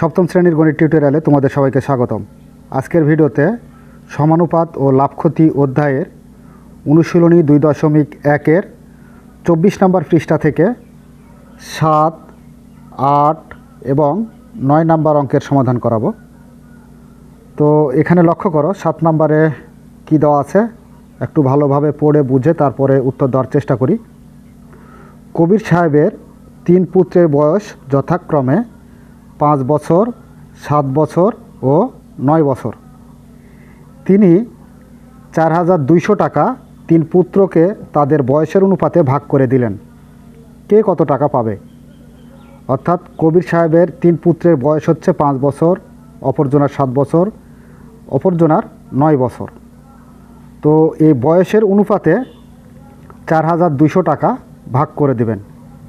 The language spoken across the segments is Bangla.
সপ্তম শ্রেণির গণিত টিউটোরিয়ালে তোমাদের সবাইকে স্বাগতম। আজকের ভিডিওতে সমানুপাত ও লাভ ক্ষতি অধ্যায়ের অনুশীলনী দুই দশমিক একের চব্বিশ নম্বর পৃষ্ঠা থেকে সাত, আট এবং নয় নাম্বার অঙ্কের সমাধান করাবো। তো এখানে লক্ষ্য করো, সাত নম্বরে কি দেওয়া আছে? একটু ভালোভাবে পড়ে বুঝে তারপরে উত্তর দেওয়ার চেষ্টা করি। কবির সাহেবের তিন পুত্রের বয়স যথাক্রমে পাঁচ বছর, সাত বছর ও নয় বছর। তিনি চার হাজার দুইশো টাকা তিন পুত্রকে তাদের বয়সের অনুপাতে ভাগ করে দিলেন। কে কত টাকা পাবে? অর্থাৎ কবির সাহেবের তিন পুত্রের বয়স হচ্ছে পাঁচ বছর, অপরজনার সাত বছর, অপরজনার নয় বছর। তো এই বয়সের অনুপাতে চার হাজার দুইশো টাকা ভাগ করে দেবেন।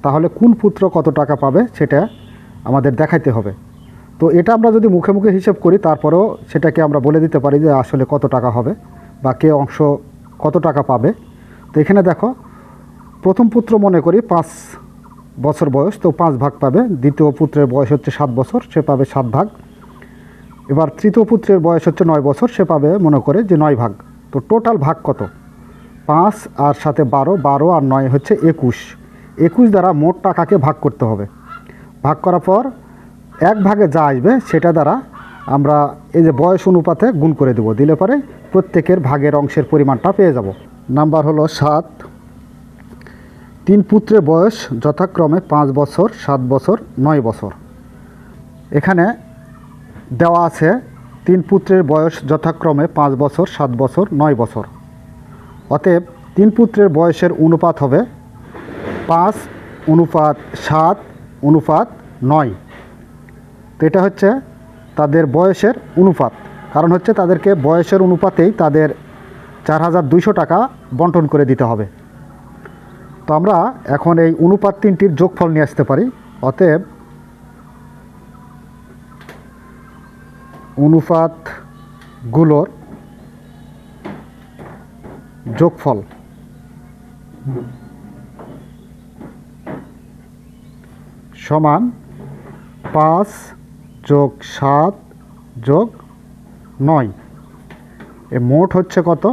তাহলে কোন পুত্র কত টাকা পাবে সেটা আমাদের দেখাইতে হবে। তো এটা আমরা যদি মুখে মুখে হিসেব করি, তারপরেও সেটাকে আমরা বলে দিতে পারি যে আসলে কত টাকা হবে বা কে অংশ কত টাকা পাবে। তো এখানে দেখো, প্রথম পুত্র মনে করি পাঁচ বছর বয়স, তো পাঁচ ভাগ পাবে। দ্বিতীয় পুত্রের বয়স হচ্ছে সাত বছর, সে পাবে সাত ভাগ। এবার তৃতীয় পুত্রের বয়স হচ্ছে নয় বছর, সে পাবে মনে করে যে নয় ভাগ। তো টোটাল ভাগ কত? পাঁচ আর সাথে বারো বারো আর নয় হচ্ছে একুশ। একুশ দ্বারা মোট টাকাকে ভাগ করতে হবে। ভাগ করার পর এক ভাগে যা আসবে সেটা দ্বারা আমরা এই যে বয়স অনুপাতে গুণ করে দেব। দিলে পরে প্রত্যেকের ভাগের অংশের পরিমাণটা পেয়ে যাব। নাম্বার হলো সাত। তিন পুত্রের বয়স যথাক্রমে পাঁচ বছর, সাত বছর, নয় বছর। এখানে দেওয়া আছে তিন পুত্রের বয়স যথাক্রমে পাঁচ বছর, সাত বছর, নয় বছর। অতএব তিন পুত্রের বয়সের অনুপাত হবে পাঁচ, অনুপাত সাত অনুপাত নয়। তো এটা হচ্ছে তাদের বয়সের অনুপাত। কারণ হচ্ছে তাদেরকে বয়সের অনুপাতেই তাদের চার হাজার দুইশো টাকা বন্টন করে দিতে হবে। তো আমরা এখন এই অনুপাত তিনটির যোগফল নিয়ে আসতে পারি। অতএব অনুপাতগুলোর যোগফল সমান পাঁচ যোগ সাত যোগ নয়। এ মোট হচ্ছে কত?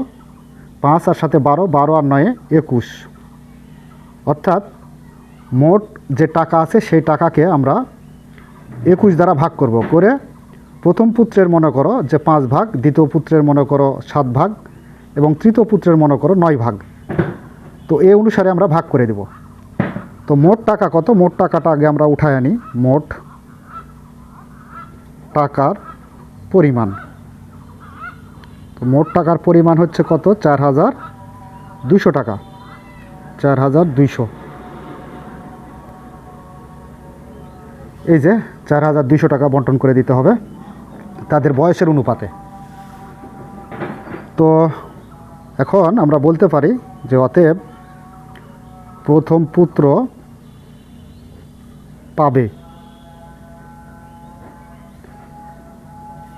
পাঁচ আর সাথে বারো বারো আর নয়ে, একুশ। অর্থাৎ মোট যে টাকা আছে, সেই টাকাকে আমরা একুশ দ্বারা ভাগ করব। করে প্রথম পুত্রের মনে করো যে পাঁচ ভাগ, দ্বিতীয় পুত্রের মনে করো সাত ভাগ এবং তৃতীয় পুত্রের মনে করো নয় ভাগ। তো এই অনুসারে আমরা ভাগ করে দেব। তো মোট টাকা কত? মোট টাকাটা আগে আমরা উঠায় আনি। মোট টাকার পরিমাণ। তো মোট টাকার পরিমাণ হচ্ছে কত? চার হাজার দুশো টাকা। চার হাজার দুইশো। এই যে চার হাজার দুইশো টাকা বন্টন করে দিতে হবে তাদের বয়সের অনুপাতে। তো এখন আমরা বলতে পারি যে অতএব প্রথম পুত্র পাবে।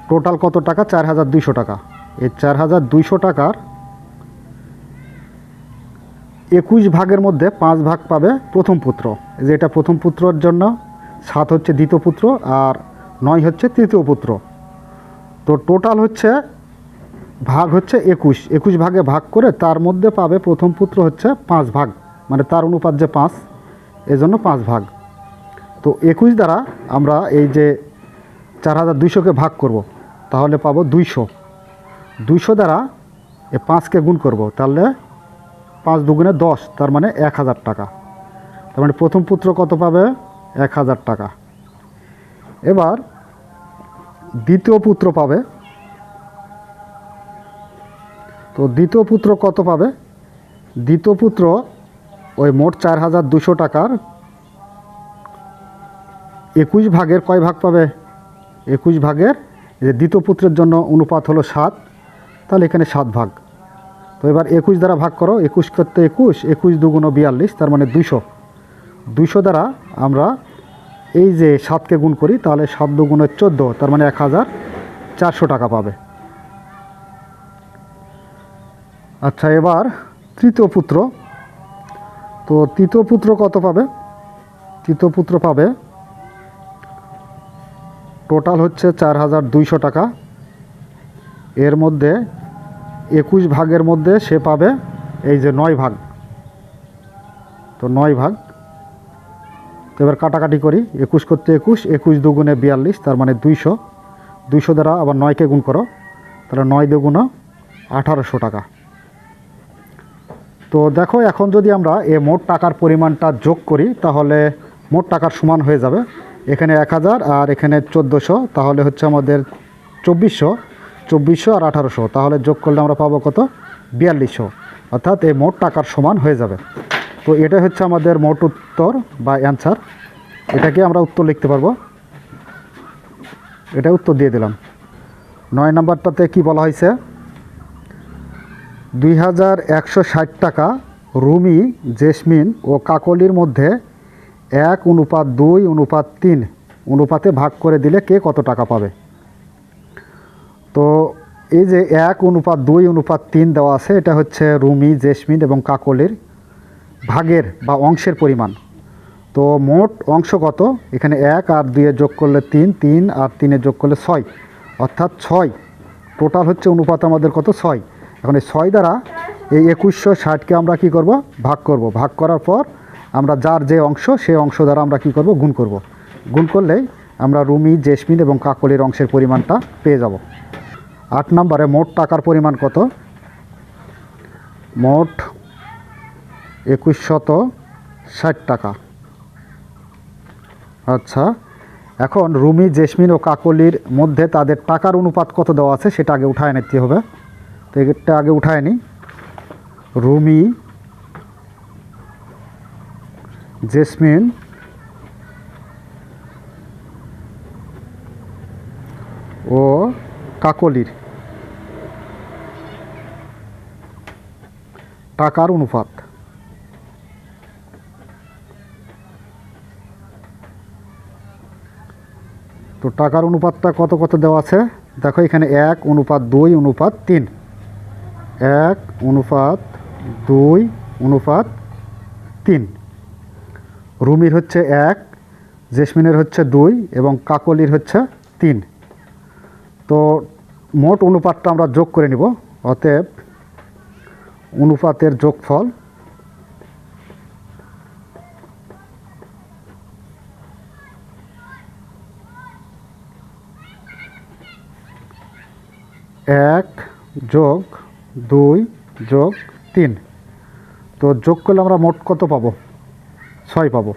টোটাল কত টাকা? চার হাজার দুইশো টাকা। এই চার হাজার দুইশো টাকার একুশ ভাগের মধ্যে পাঁচ ভাগ পাবে প্রথম পুত্র। যে এটা প্রথম পুত্রর জন্য, সাত হচ্ছে দ্বিতীয় পুত্র আর নয় হচ্ছে তৃতীয় পুত্র। তো টোটাল হচ্ছে, ভাগ হচ্ছে একুশ। একুশ ভাগে ভাগ করে তার মধ্যে পাবে প্রথম পুত্র হচ্ছে পাঁচ ভাগ। মানে তার অনুপাত যে পাঁচ, এজন্য পাঁচ ভাগ। তো একুশ দ্বারা আমরা এই যে চার হাজার দুইশোকে ভাগ করব, তাহলে পাবো দুইশো। দুইশো দ্বারা এ পাঁচকে গুণ করব, তাহলে পাঁচ দুগুণে দশ, তার মানে এক হাজার টাকা। তার মানে প্রথম পুত্র কত পাবে? এক হাজার টাকা। এবার দ্বিতীয় পুত্র পাবে। তো দ্বিতীয় পুত্র কত পাবে? দ্বিতীয় পুত্র ওই মোট চার হাজার দুশো টাকার একুশ ভাগের কয় ভাগ পাবে? একুশ ভাগের যে দ্বিতীয় পুত্রের জন্য অনুপাত হলো সাত, তাহলে এখানে সাত ভাগ। তো এবার একুশ দ্বারা ভাগ করো, একুশ করতে একুশ একুশ দুগুণ বিয়াল্লিশ, তার মানে দুশো দুশো দ্বারা আমরা এই যে সাতকে গুণ করি, তাহলে সাত দুগুণে চোদ্দ, তার মানে এক হাজার চারশো টাকা পাবে। আচ্ছা এবার তৃতীয় পুত্র। তো তৃতীয় পুত্র কত পাবে? তৃতীয় পুত্র পাবে টোটাল হচ্ছে চার হাজার দুইশো টাকা। এর মধ্যে একুশ ভাগের মধ্যে সে পাবে এই যে নয় ভাগ। তো নয় ভাগ। তো এবার কাটাকাটি করি, একুশ করতে একুশ একুশ দুগুণে বিয়াল্লিশ, তার মানে দুইশো। দুইশো দ্বারা আবার নয়কে গুণ করো, তাহলে নয় দুগুণা আঠারোশো টাকা। তো দেখো, এখন যদি আমরা এ মোট টাকার পরিমাণটা যোগ করি, তাহলে মোট টাকার সমান হয়ে যাবে এখানে এক হাজার আর এখানে চোদ্দোশো, তাহলে হচ্ছে আমাদের চব্বিশশো চব্বিশশো আর আঠারোশো। তাহলে যোগ করলে আমরা পাবো কত? বিয়াল্লিশশো। অর্থাৎ এই মোট টাকার সমান হয়ে যাবে। তো এটা হচ্ছে আমাদের মোট উত্তর বা অ্যান্সার এটাকে আমরা উত্তর লিখতে পারব। এটা উত্তর দিয়ে দিলাম। নয় নম্বরটাতে কি বলা হয়েছে? দুই হাজার একশো ষাট টাকা রুমি, জেসমিন ও কাকলির মধ্যে এক অনুপাত দুই, অনুপাত তিন। অনুপাতে ভাগ করে দিলে কে কত টাকা পাবে? তো এই যে এক অনুপাত দুই, অনুপাত তিন দেওয়া আছে, এটা হচ্ছে রুমি, জেসমিন এবং কাকলের ভাগের বা অংশের পরিমাণ। তো মোট অংশ কত? এখানে এক আর দুইয়ে যোগ করলে তিন তিন আর তিনে যোগ করলে ছয়, অর্থাৎ ছয়। টোটাল হচ্ছে অনুপাত আমাদের কত? ছয়। এখন এই ছয় দ্বারা এই একুশশো ষাটকে আমরা কি করব? ভাগ করব। ভাগ করার পর আমরা যার যে অংশ সেই অংশ দ্বারা আমরা কি করব? গুণ করব। গুণ করলেই আমরা রুমি, জেসমিন এবং কাকলির অংশের পরিমাণটা পেয়ে যাব। আট নম্বরে মোট টাকার পরিমাণ কত? মোট একুশ শত ষাট টাকা। আচ্ছা এখন রুমি, জেসমিন ও কাকলির মধ্যে তাদের টাকার অনুপাত কত দেওয়া আছে সেটা আগে উঠায় নিতে হবে। তো এটা আগে উঠায় নি। রুমি জেসমিন। ও কাকলির। টাকার অনুপাত। তো টাকার অনুপাতটা কত কত দেওয়া আছে? দেখো এখানে এক অনুপাত দুই অনুপাত তিন। এক অনুপাত দুই অনুপাত তিন। রুমির হচ্ছে এক, জেসমিনের হচ্ছে দুই এবং কাকলির হচ্ছে তিন। তো মোট অনুপাতটা আমরা যোগ করে নিব, অতএব অনুপাতের যোগফল এক যোগ দুই যোগ তিন। তো যোগ করলে আমরা মোট কত পাবো? ছয় পাবো।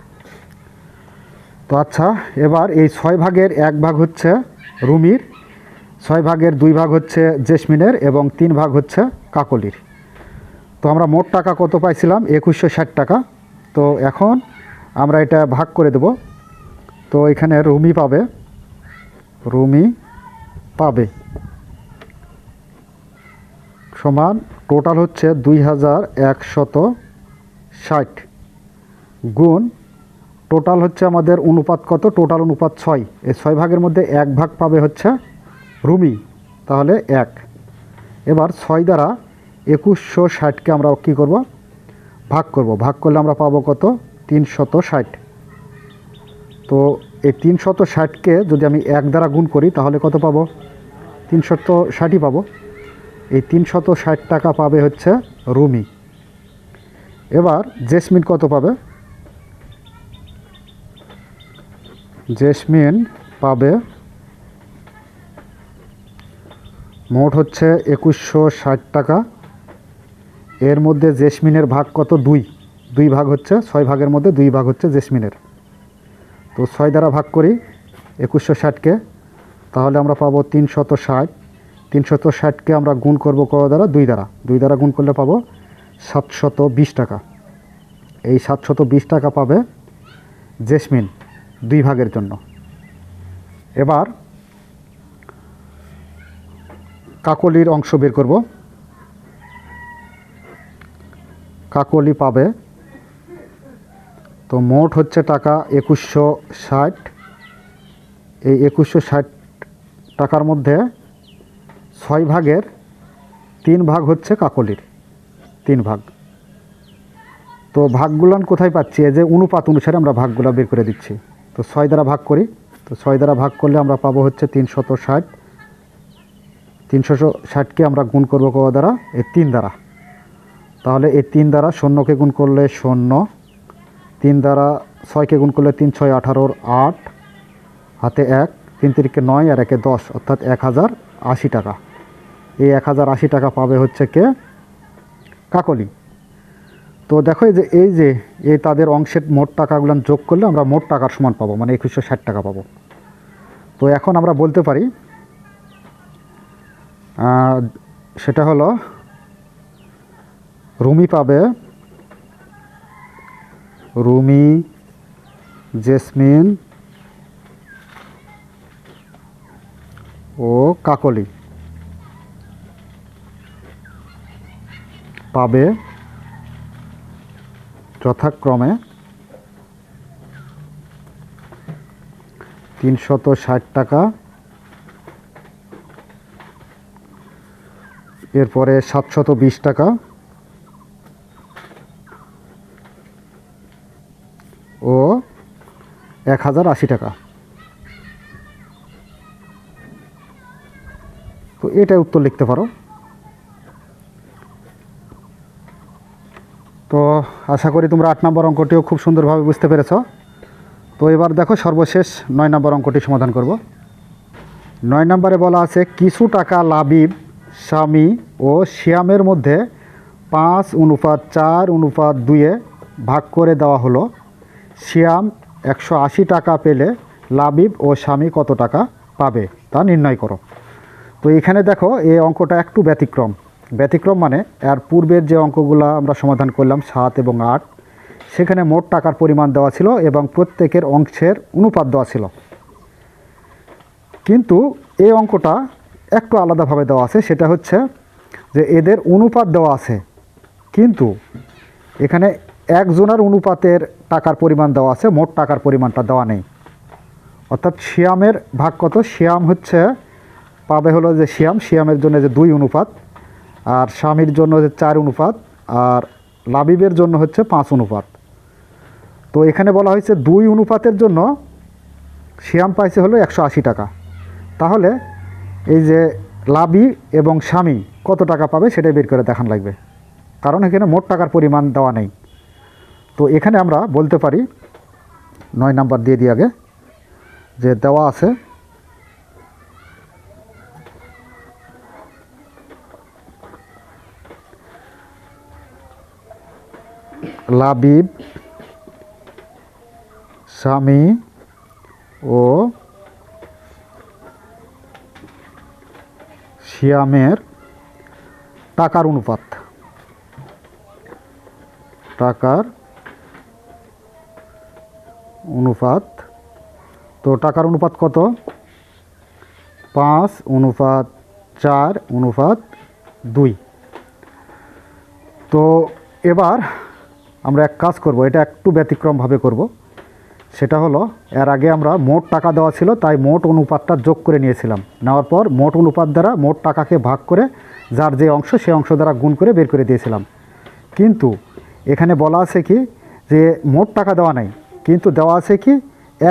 তো আচ্ছা এবার এই ছয় ভাগের এক ভাগ হচ্ছে রুমির, ছয় ভাগের দুই ভাগ হচ্ছে জেসমিনের এবং তিন ভাগ হচ্ছে কাকলির। তো আমরা মোট টাকা কত পাইছিলাম? একুশশো ষাট টাকা। তো এখন আমরা এটা ভাগ করে দেব। তো এখানে রুমি পাবে। রুমি পাবে। সমান টোটাল হচ্ছে দুই হাজার একশত ষাট। গুণ টোটাল হচ্ছে আমাদের অনুপাত কত? টোটাল অনুপাত ছয়। এই ছয় ভাগের মধ্যে এক ভাগ পাবে হচ্ছে রুমি। তাহলে এক। এবার ছয় দ্বারা একুশশো ষাটকে আমরা কী করব? ভাগ করব। ভাগ করলে আমরা পাবো কত? তিনশত ষাট। তো এই তিনশত ষাটকে যদি আমি এক দ্বারা গুণ করি, তাহলে কত পাবো? তিনশত ষাটই পাবো। এই তিনশত ষাট টাকা পাবে হচ্ছে রুমি। এবার জেসমিন কত পাবে? জেসমিন পাবে। মোট হচ্ছে একুশশো ষাট টাকা। এর মধ্যে জেসমিনের ভাগ কত? দুই। দুই ভাগ হচ্ছে ছয় ভাগের মধ্যে দুই ভাগ হচ্ছে জেসমিনের। তো ছয় দ্বারা ভাগ করি একুশশো ষাটকে তাহলে আমরা পাবো তিনশত ষাট। তিনশত ষাটকে আমরা গুণ করব কত দ্বারা? দুই দ্বারা। দুই দ্বারা গুণ করলে পাবো সাতশত বিশ টাকা। এই সাতশত বিশ টাকা পাবে জেসমিন। দুই ভাগের জন্য। এবার কাকলির অংশ বের করব। কাকলি পাবে তো মোট হচ্ছে টাকা একুশশো ষাট। এই একুশশো ষাট টাকার মধ্যে ছয় ভাগের তিন ভাগ হচ্ছে কাকলির, তিন ভাগ। তো ভাগগুলান কোথায় পাচ্ছি? এই যে অনুপাত অনুসারে আমরা ভাগগুলা বের করে দিচ্ছি। তো ছয় দ্বারা ভাগ করি। তো ছয় দ্বারা ভাগ করলে আমরা পাবো হচ্ছে তিনশত ষাট। তিনশো ষাটকে আমরা গুণ করব কত দ্বারা? এই তিন দ্বারা। তাহলে এই তিন দ্বারা শূন্যকে গুণ করলে শূন্য। তিন দ্বারা ছয়কে গুণ করলে তিন, ছয়, আঠারোর আট। হাতে এক, তিন তিরিকে নয় আর একে দশ, অর্থাৎ এক হাজার আশি টাকা। এই এক হাজার আশি টাকা পাবে হচ্ছে কে? কাকলি। তো দেখো এই যে এই যে, এই তাদের অংশের মোট টাকাগুলো যোগ করলে আমরা মোট টাকার সমান পাবো মানে একুশশো ষাট টাকা পাবো। তো এখন আমরা বলতে পারি সেটা হলো, রুমি পাবে, রুমি, জেসমিন ও কাকলি। পাবে যথাক্রমে তিনশত ষাট টাকা। এরপরে সাতশত বিশ টাকা। ও এক হাজার আশি টাকা। তো এটাই উত্তর লিখতে পারো তো আশা করি তোমরা আট নম্বর অঙ্কটিও খুব সুন্দরভাবে বুঝতে পেরেছ। তো এবার দেখো সর্বশেষ নয় নম্বর অঙ্কটি সমাধান করব। নয় নম্বরে বলা আছে, কিছু টাকা লাবিব স্বামী ও শ্যামের মধ্যে পাঁচ অনুপাত চার অনুপাত দুয়ে ভাগ করে দেওয়া হলো। শ্যাম একশো আশি টাকা পেলে লাবিব ও স্বামী কত টাকা পাবে তা নির্ণয় করো। তো এখানে দেখো, এই অঙ্কটা একটু ব্যতিক্রম। ব্যতিক্রম মানে এর পূর্বের যে অঙ্কগুলো আমরা সমাধান করলাম সাত এবং আট, সেখানে মোট টাকার পরিমাণ দেওয়া ছিল এবং প্রত্যেকের অংশের অনুপাত দেওয়া ছিল। কিন্তু এই অঙ্কটা একটু আলাদাভাবে দেওয়া আছে, সেটা হচ্ছে যে এদের অনুপাত দেওয়া আছে, কিন্তু এখানে একজনের অনুপাতের টাকার পরিমাণ দেওয়া আছে, মোট টাকার পরিমাণটা দেওয়া নেই। অর্থাৎ শিয়ামের ভাগ কত? শিয়াম হচ্ছে, পাবে হলো যে শিয়াম শিয়ামের জন্য যে দুই অনুপাত আর স্বামীর জন্য হচ্ছে চার অনুপাত, আর লাবিবের জন্য হচ্ছে পাঁচ অনুপাত। তো এখানে বলা হয়েছে দুই অনুপাতের জন্য শিয়াম পাইছে হলো একশো আশি টাকা। তাহলে এই যে লাবি এবং স্বামী কত টাকা পাবে সেটাই বের করে দেখান লাগবে। কারণ এখানে মোট টাকার পরিমাণ দেওয়া নেই। তো এখানে আমরা বলতে পারি, নয় নাম্বার দিয়ে দিই আগে, যে দেওয়া আছে লাবিব স্বামী ও শিয়ামের টাকার অনুপাত। টাকার অনুপাত, তো টাকার অনুপাত কত? পাঁচ অনুপাত চার অনুপাত দুই। তো এবার আমরা এক কাজ করব, এটা একটু ব্যতিক্রমভাবে করব। সেটা হলো, এর আগে আমরা মোট টাকা দেওয়া ছিল, তাই মোট অনুপাতটা যোগ করে নিয়েছিলাম। নেওয়ার পর মোট অনুপাত দ্বারা মোট টাকাকে ভাগ করে যার যে অংশ সেই অংশ দ্বারা গুণ করে বের করে দিয়েছিলাম। কিন্তু এখানে বলা আছে কি, যে মোট টাকা দেওয়া নাই, কিন্তু দেওয়া আছে কি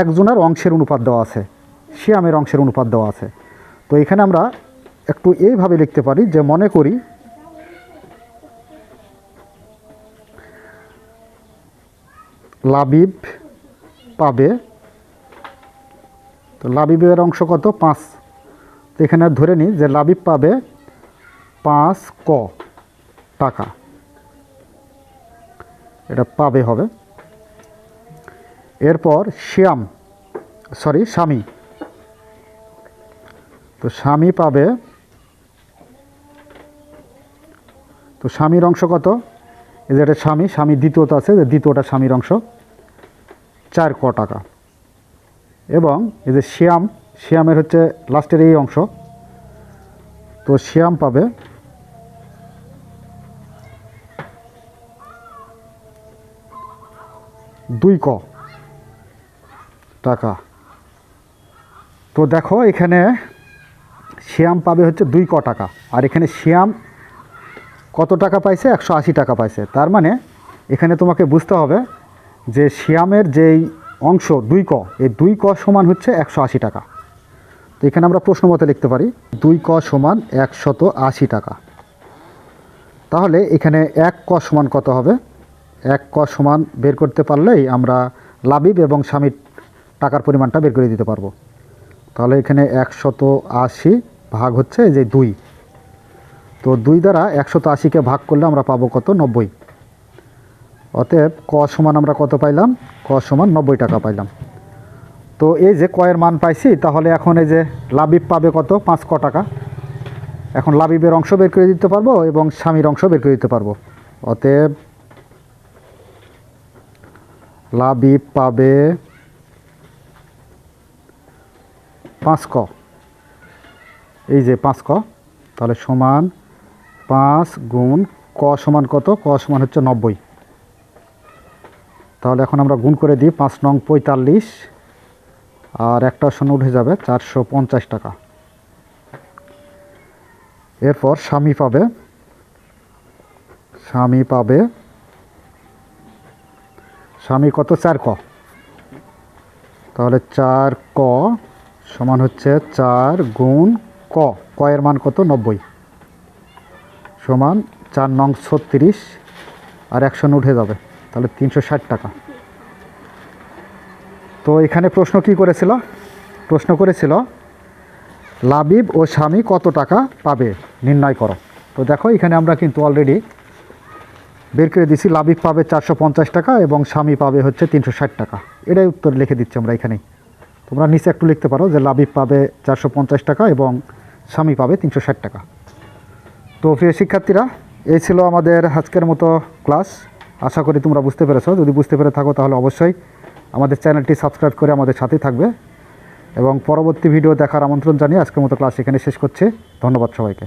একজনের অংশের অনুপাত দেওয়া আছে শিয়ামের অংশের অনুপাত দেওয়া আছে। তো এখানে আমরা একটু এইভাবে লিখতে পারি যে মনে করি লাবিব পাবে। তো লাবিবের অংশ কত? পাঁচ। তো এখানে ধরে নিই যে লাবিব পাবে পাঁচ ক টাকা। এটা পাবে হবে। এরপর শ্যাম সরি স্বামী। তো স্বামী পাবে, তো স্বামীর অংশ কত? এই যে এটা স্বামী স্বামী দ্বিতীয়টা আছে, যে দ্বিতীয়টা স্বামীর অংশ। চার ক টাকা। এবং এই যে শ্যাম, শ্যামের হচ্ছে লাস্টের এই অংশ। তো শ্যাম পাবে দুই ক টাকা। তো দেখো এখানে শ্যাম পাবে হচ্ছে দুই ক টাকা। আর এখানে শ্যাম কত টাকা পাইছে? একশো আশি টাকা পাইছে। তার মানে এখানে তোমাকে বুঝতে হবে যে শ্যামের যেই অংশ, দুই ক, এই দুই ক সমান হচ্ছে একশো আশি টাকা। তো এখানে আমরা প্রশ্ন মতে লিখতে পারি, দুই ক সমান একশত আশি টাকা। তাহলে এখানে এক ক সমান কত হবে? এক ক সমান বের করতে পারলেই আমরা লাবিব এবং স্বামীর টাকার পরিমাণটা বের করে দিতে পারব। তাহলে এখানে একশত আশি ভাগ হচ্ছে যে দুই। তো দুই দ্বারা একশত আশিকে ভাগ করলে আমরা পাবো কত? নব্বই। অতএব ক সমান আমরা কত পাইলাম? ক সমান নব্বই টাকা পাইলাম। তো এই যে কয়ের মান পাইছি, তাহলে এখন এই যে লাবিব পাবে কত? পাঁচ ক টাকা। এখন লাবিবের অংশ বের করে দিতে পারব এবং স্বামীর অংশ বের করে দিতে পারব। অতএব লাবিব পাবে পাঁচ ক। এই যে পাঁচ ক, তাহলে সমান পাঁচ গুণ ক সমান কত? ক সমান হচ্ছে নব্বই। তাহলে এখন আমরা গুণ করে দিই, পাঁচ নং পঁয়তাল্লিশ, আর একটা শূন্য উঠে যাবে চারশো পঞ্চাশ টাকা। এরপর স্বামী পাবে স্বামী পাবে, স্বামী কত? চার ক। তাহলে চার ক সমান হচ্ছে চার গুণ ক ক এর মান কত? নব্বই। সমান চার নং ছত্রিশ আর একশো উঠে যাবে, তাহলে তিনশো ষাট টাকা। তো এখানে প্রশ্ন কি করেছিল? প্রশ্ন করেছিল, লাবিব ও স্বামী কত টাকা পাবে? নির্ণয় করো। তো দেখো, এখানে আমরা কিন্তু অলরেডি বের করে দিছি লাবিব পাবে চারশো পঞ্চাশ টাকা এবং স্বামী পাবে হচ্ছে তিনশো ষাট টাকা। এটাই উত্তর লিখে দিচ্ছি আমরা এখানেই। তোমরা নিচে একটু লিখতে পারো যে, লাবিব পাবে চারশো পঞ্চাশ টাকা এবং স্বামী পাবে তিনশো ষাট টাকা। তো প্রিয় শিক্ষার্থীরা, এই ছিল আমাদের আজকের মতো ক্লাস। আশা করি তোমরা বুঝতে পেরেছ। যদি বুঝতে পেরে থাকো তাহলে অবশ্যই আমাদের চ্যানেলটি সাবস্ক্রাইব করে আমাদের সাথে থাকবে। এবং পরবর্তী ভিডিও দেখার আমন্ত্রণ জানিয়ে আজকের মতো ক্লাস এখানে শেষ করছি। ধন্যবাদ সবাইকে।